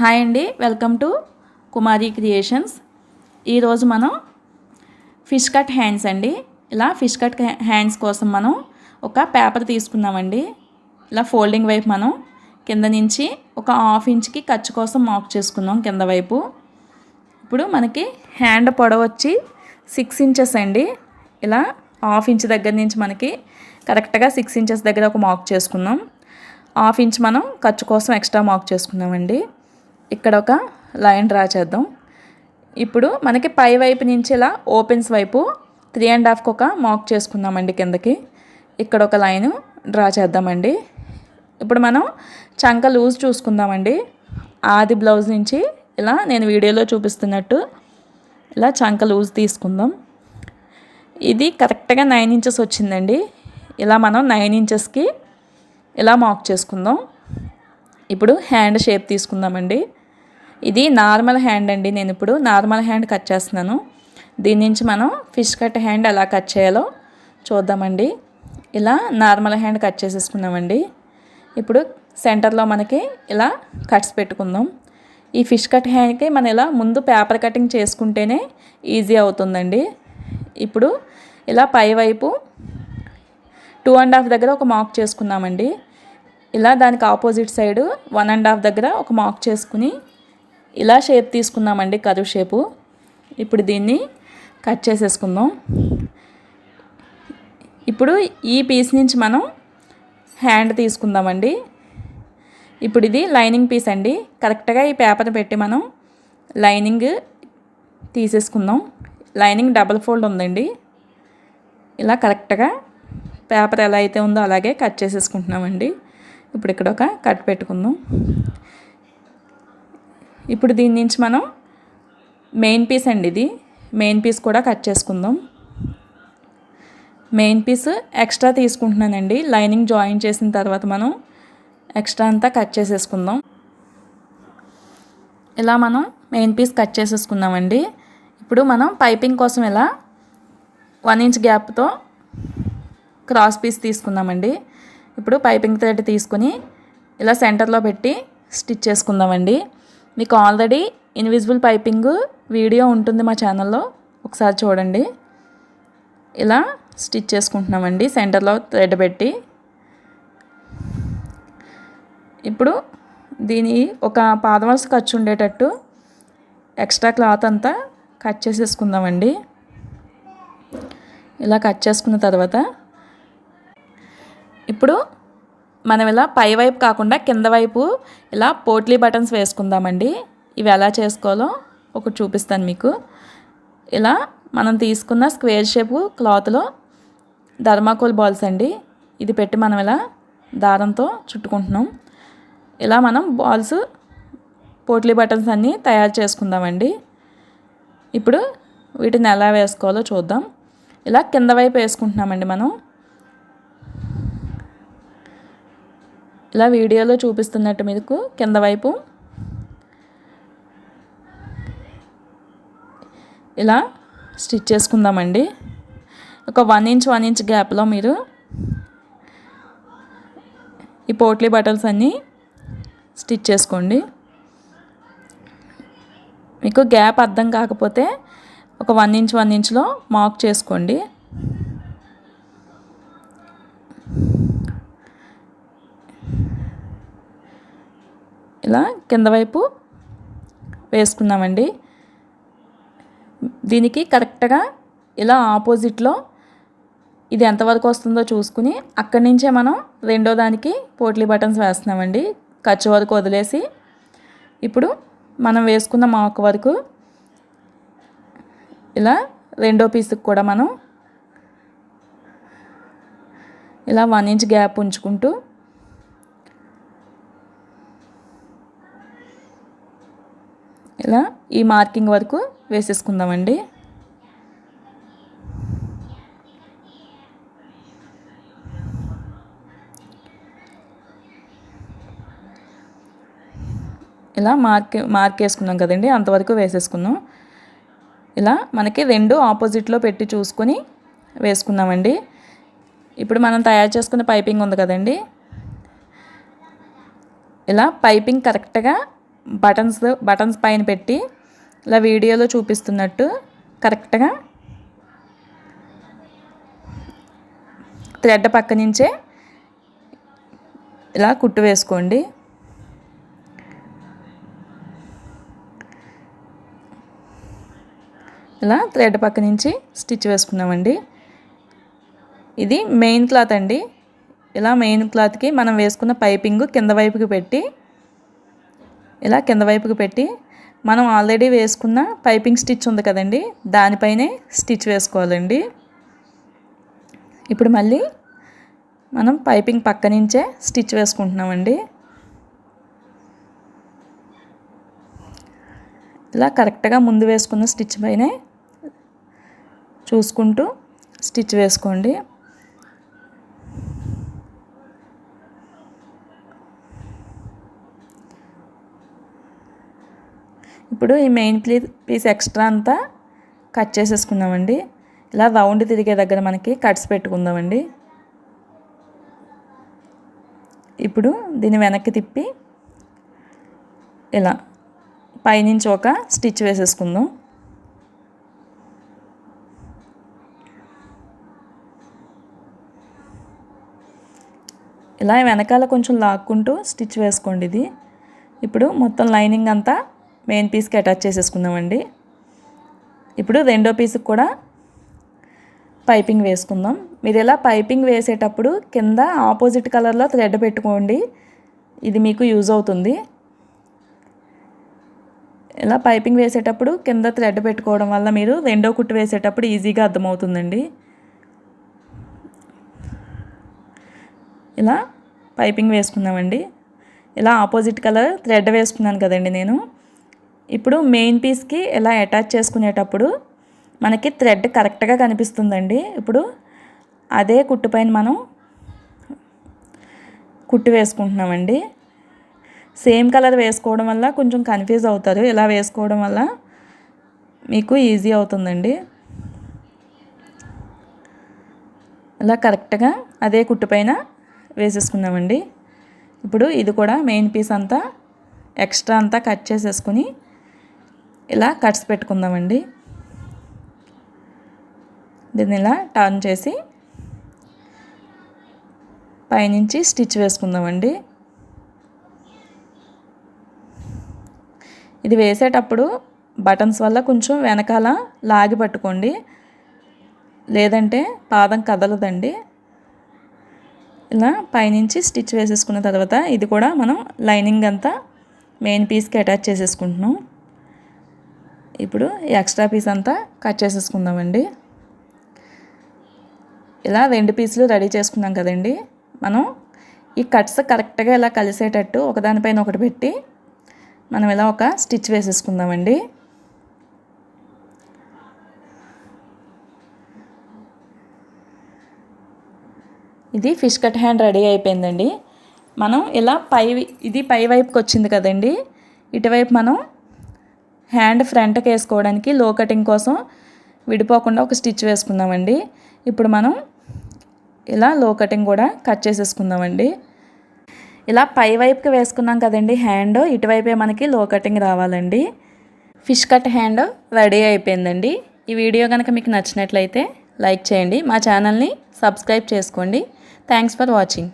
Hi అండి welcome to Kumari creations. ఈరోజు మనం ఫిష్ కట్ హ్యాండ్స్ అండి. ఇలా ఫిష్ కట్ హ్యాండ్స్ కోసం మనం ఒక పేపర్ తీసుకున్నామండి. ఇలా ఫోల్డింగ్ వైపు మనం కింద నుంచి ఒక హాఫ్ ఇంచ్కి ఖర్చు కోసం మార్క్ చేసుకుందాం కింద వైపు. ఇప్పుడు మనకి హ్యాండ్ పొడవు వచ్చి సిక్స్ ఇంచెస్ అండి. ఇలా హాఫ్ ఇంచ్ దగ్గర నుంచి మనకి కరెక్ట్గా సిక్స్ ఇంచెస్ దగ్గర ఒక మార్క్ చేసుకుందాం హాఫ్ ఇంచ్ మనం ఖర్చు కోసం ఎక్స్ట్రా మార్క్ చేసుకున్నామండి. ఇక్కడ ఒక లైన్ డ్రా చేద్దాం. ఇప్పుడు మనకి పై వైపు నుంచి ఇలా ఓపెన్స్ వైపు త్రీ అండ్ హాఫ్కి ఒక మార్క్ చేసుకుందామండి కిందకి. ఇక్కడ ఒక లైన్ డ్రా చేద్దామండి. ఇప్పుడు మనం చంక లూజ్ చూసుకుందామండి. ఆది బ్లౌజ్ నుంచి ఇలా నేను వీడియోలో చూపిస్తున్నట్టు ఇలా చంక లూజ్ తీసుకుందాం. ఇది కరెక్ట్గా నైన్ ఇంచెస్ వచ్చిందండి. ఇలా మనం నైన్ ఇంచెస్కి ఇలా మార్క్ చేసుకుందాం. ఇప్పుడు హ్యాండ్ షేప్ తీసుకుందామండి. ఇది నార్మల్ హ్యాండ్ అండి నేను ఇప్పుడు నార్మల్ హ్యాండ్ కట్ చేస్తున్నాను. దీని నుంచి మనం ఫిష్ కట్ హ్యాండ్ ఎలా కట్ చేయాలో చూద్దామండి. ఇలా నార్మల్ హ్యాండ్ కట్ చేసేసుకున్నామండి. ఇప్పుడు సెంటర్లో మనకి ఇలా కట్స్ పెట్టుకుందాం. ఈ ఫిష్ కట్ హ్యాండ్కి మనం ఇలా ముందు పేపర్ కటింగ్ చేసుకుంటేనే ఈజీ అవుతుందండి. ఇప్పుడు ఇలా పైవైపు టూ అండ్ హాఫ్ దగ్గర ఒక మార్క్ చేసుకున్నామండి. ఇలా దానికి opposite side one and half దగ్గర ఒక మార్క్ చేసుకుని ఇలా షేప్ తీసుకున్నామండి కరువు షేపు ఇప్పుడు దీన్ని కట్ చేసేసుకుందాం. ఇప్పుడు ఈ పీస్ నుంచి మనం హ్యాండ్ తీసుకుందామండి. ఇప్పుడు ఇది లైనింగ్ పీస్ అండి. కరెక్ట్గా ఈ పేపర్ పెట్టి మనం లైనింగ్ తీసేసుకుందాం. లైనింగ్ డబల్ ఫోల్డ్ ఉందండి. ఇలా కరెక్ట్గా పేపర్ ఎలా అయితే ఉందో అలాగే కట్ చేసేసుకుంటున్నామండి. ఇప్పుడు ఇక్కడ ఒక కట్ పెట్టుకుందాం. ఇప్పుడు దీని నుంచి మనం మెయిన్ పీస్ అండి ఇది. మెయిన్ పీస్ కూడా కట్ చేసుకుందాం. మెయిన్ పీస్ ఎక్స్ట్రా తీసుకుంటున్నానండి. లైనింగ్ జాయిన్ చేసిన తర్వాత మనం ఎక్స్ట్రా అంతా కట్ చేసేసుకుందాం. ఇలా మనం మెయిన్ పీస్ కట్ చేసేసుకుందామండి ఇప్పుడు మనం పైపింగ్ కోసం ఇలా వన్ ఇంచ్ గ్యాప్తో క్రాస్ పీస్ తీసుకుందామండి. ఇప్పుడు పైపింగ్ థ్రెడ్ తీసుకుని ఇలా సెంటర్లో పెట్టి స్టిచ్ చేసుకుందామండి. మీకు ఆల్రెడీ ఇన్విజిబుల్ పైపింగ్ వీడియో ఉంటుంది మా ఛానల్లో ఒకసారి చూడండి. ఇలా స్టిచ్ చేసుకుంటున్నామండి. సెంటర్లో థ్రెడ్ పెట్టి. ఇప్పుడు దీని ఒక పాదవలస ఖర్చు ఉండేటట్టు ఎక్స్ట్రా క్లాత్ అంతా కట్ చేసేసుకుందామండి. ఇలా కట్ చేసుకున్న తర్వాత ఇప్పుడు మనం ఇలా పై వైపు కాకుండా కింద వైపు ఇలా పోట్లీ బటన్స్ వేసుకుందామండి. ఇవి ఎలా చేసుకోవాలో ఒకటి చూపిస్తాను మీకు. ఇలా మనం తీసుకున్న స్క్వేర్ షేపు క్లాత్లో ధర్మాకోల్ బాల్స్ అండి. ఇది పెట్టి మనం ఇలా దారంతో చుట్టుకుంటున్నాం. ఇలా మనం బాల్స్ పోట్లీ బటన్స్ అన్నీ తయారు చేసుకుందామండి. ఇప్పుడు వీటిని ఎలా వేసుకోవాలో చూద్దాం. ఇలా కింద వైపు వేసుకుంటున్నామండి మనం. ఇలా వీడియోలో చూపిస్తున్నట్టు మీకు కింద వైపు. ఇలా స్టిచ్ చేసుకుందామండి. ఒక వన్ ఇంచ్ వన్ ఇంచ్ గ్యాప్లో మీరు ఈ పోట్లీ బటల్స్ అన్నీ స్టిచ్ చేసుకోండి. మీకు గ్యాప్ అర్థం కాకపోతే ఒక వన్ ఇంచ్ వన్ ఇంచ్లో మార్క్ చేసుకోండి. ఇలా కింద వైపు వేసుకున్నామండి దీనికి కరెక్ట్గా ఇలా ఆపోజిట్లో ఇది ఎంతవరకు వస్తుందో చూసుకుని అక్కడి నుంచే మనం రెండో దానికి పోట్లీ బటన్స్ వేస్తున్నామండి. ఖర్చు వరకు వదిలేసి ఇప్పుడు మనం వేసుకున్న మాకు వరకు ఇలా రెండో పీస్కి కూడా మనం ఇలా వన్ ఇంచ్ గ్యాప్ ఉంచుకుంటూ ఇలా ఈ మార్కింగ్ వరకు వేసేసుకుందామండి. ఇలా మార్క్ మార్క్ వేసుకున్నాం కదండి అంతవరకు వేసేసుకున్నాం. ఇలా మనకి రెండు ఆపోజిట్లో పెట్టి చూసుకొని వేసుకున్నామండి ఇప్పుడు మనం తయారు చేసుకున్న పైపింగ్ ఉంది కదండి. ఇలా పైపింగ్ కరెక్ట్గా బటన్స్ బటన్స్ పైన పెట్టి ఇలా వీడియోలో చూపిస్తున్నట్టు కరెక్ట్గా థ్రెడ్ పక్క నుంచే ఇలా కుట్టు వేసుకోండి. ఇలా థ్రెడ్ పక్క నుంచి స్టిచ్ వేసుకున్నామండి. ఇది మెయిన్ క్లాత్ అండి. ఇలా మెయిన్ క్లాత్కి మనం వేసుకున్న పైపింగ్ కింద వైపుకి పెట్టి ఇలా కింద వైపుకి పెట్టి మనం ఆల్రెడీ వేసుకున్న పైపింగ్ స్టిచ్ ఉంది కదండి దానిపైనే స్టిచ్ వేసుకోవాలండి. ఇప్పుడు మళ్ళీ మనం పైపింగ్ పక్క నుంచే స్టిచ్ వేసుకుంటున్నామండి. ఇలా కరెక్ట్గా ముందు వేసుకున్న స్టిచ్ పైనే చూసుకుంటూ స్టిచ్ వేసుకోండి. ఇప్పుడు ఈ మెయిన్ ప్లీ పీస్ ఎక్స్ట్రా అంతా కట్ చేసేసుకుందామండి. ఇలా రౌండ్ తిరిగే దగ్గర మనకి కట్స్ పెట్టుకుందామండి. ఇప్పుడు దీన్ని వెనక్కి తిప్పి ఇలా పైనుంచి ఒక స్టిచ్ వేసేసుకుందాం. ఇలా వెనకాల కొంచెం లాక్కుంటూ స్టిచ్ వేసుకోండి ఇది. ఇప్పుడు మొత్తం లైనింగ్ అంతా మెయిన్ పీస్కి అటాచ్ చేసేసుకుందామండి. ఇప్పుడు రెండో పీస్కి కూడా పైపింగ్ వేసుకుందాం. మీరు ఇలా పైపింగ్ వేసేటప్పుడు కింద ఆపోజిట్ కలర్లో థ్రెడ్ పెట్టుకోండి. ఇది మీకు యూజ్ అవుతుంది. ఇలా పైపింగ్ వేసేటప్పుడు కింద థ్రెడ్ పెట్టుకోవడం వల్ల మీరు రెండో కుట్టు వేసేటప్పుడు ఈజీగా అర్థమవుతుందండి. ఇలా పైపింగ్ వేసుకుందామండి. ఇలా ఆపోజిట్ కలర్ థ్రెడ్ వేసుకున్నాను కదండి నేను. ఇప్పుడు మెయిన్ పీస్కి ఇలా అటాచ్ చేసుకునేటప్పుడు మనకి థ్రెడ్ కరెక్ట్గా కనిపిస్తుందండి. ఇప్పుడు అదే కుట్టు పైన మనం కుట్టు వేసుకుంటున్నామండి. సేమ్ కలర్ వేసుకోవడం వల్ల కొంచెం కన్ఫ్యూజ్ అవుతారు. ఇలా వేసుకోవడం వల్ల మీకు ఈజీ అవుతుందండి. ఇలా కరెక్ట్గా అదే కుట్టు పైన వేసేసుకున్నామండి. ఇప్పుడు ఇది కూడా మెయిన్ పీస్ అంతా ఎక్స్ట్రా అంతా కట్ చేసేసుకుని ఇలా కట్స్ పెట్టుకుందామండి. దీన్ని ఇలా టర్న్ చేసి పైనుంచి స్టిచ్ వేసుకుందామండి. ఇది వేసేటప్పుడు బటన్స్ వల్ల కొంచెం వెనకాల లాగి పట్టుకోండి. లేదంటే పాదం కదలదండి. ఇలా పైనుంచి స్టిచ్ వేసేసుకున్న తర్వాత ఇది కూడా మనం లైనింగ్ అంతా మెయిన్ పీస్కి అటాచ్ చేసేసుకుంటున్నాం. ఇప్పుడు ఎక్స్ట్రా పీస్ అంతా కట్ చేసేసుకుందామండి. ఇలా రెండు పీసులు రెడీ చేసుకున్నాం కదండి. మనం ఈ కట్స్ కరెక్ట్గా ఇలా కలిసేటట్టు ఒకదానిపైన ఒకటి పెట్టి మనం ఇలా ఒక స్టిచ్ వేసేసుకుందామండి. ఇది ఫిష్ కట్ హ్యాండ్ రెడీ అయిపోయిందండి. మనం ఇలా పై ఇది పై వైపుకి వచ్చింది కదండి. ఇటువైపు మనం హ్యాండ్ ఫ్రంట్కి వేసుకోవడానికి లో కటింగ్ కోసం విడిపోకుండా ఒక స్టిచ్ వేసుకుందామండి. ఇప్పుడు మనం ఇలా లో కటింగ్ కూడా కట్ చేసేసుకుందామండి. ఇలా పై వైపుకి వేసుకున్నాం కదండి హ్యాండ్ ఇటువైపే మనకి లో కటింగ్ రావాలండి. ఫిష్ కట్ హ్యాండ్ రెడీ అయిపోయిందండి. ఈ వీడియో కనుక మీకు నచ్చినట్లయితే లైక్ చేయండి మా ఛానల్ని సబ్స్క్రైబ్ చేసుకోండి. Thanks for watching.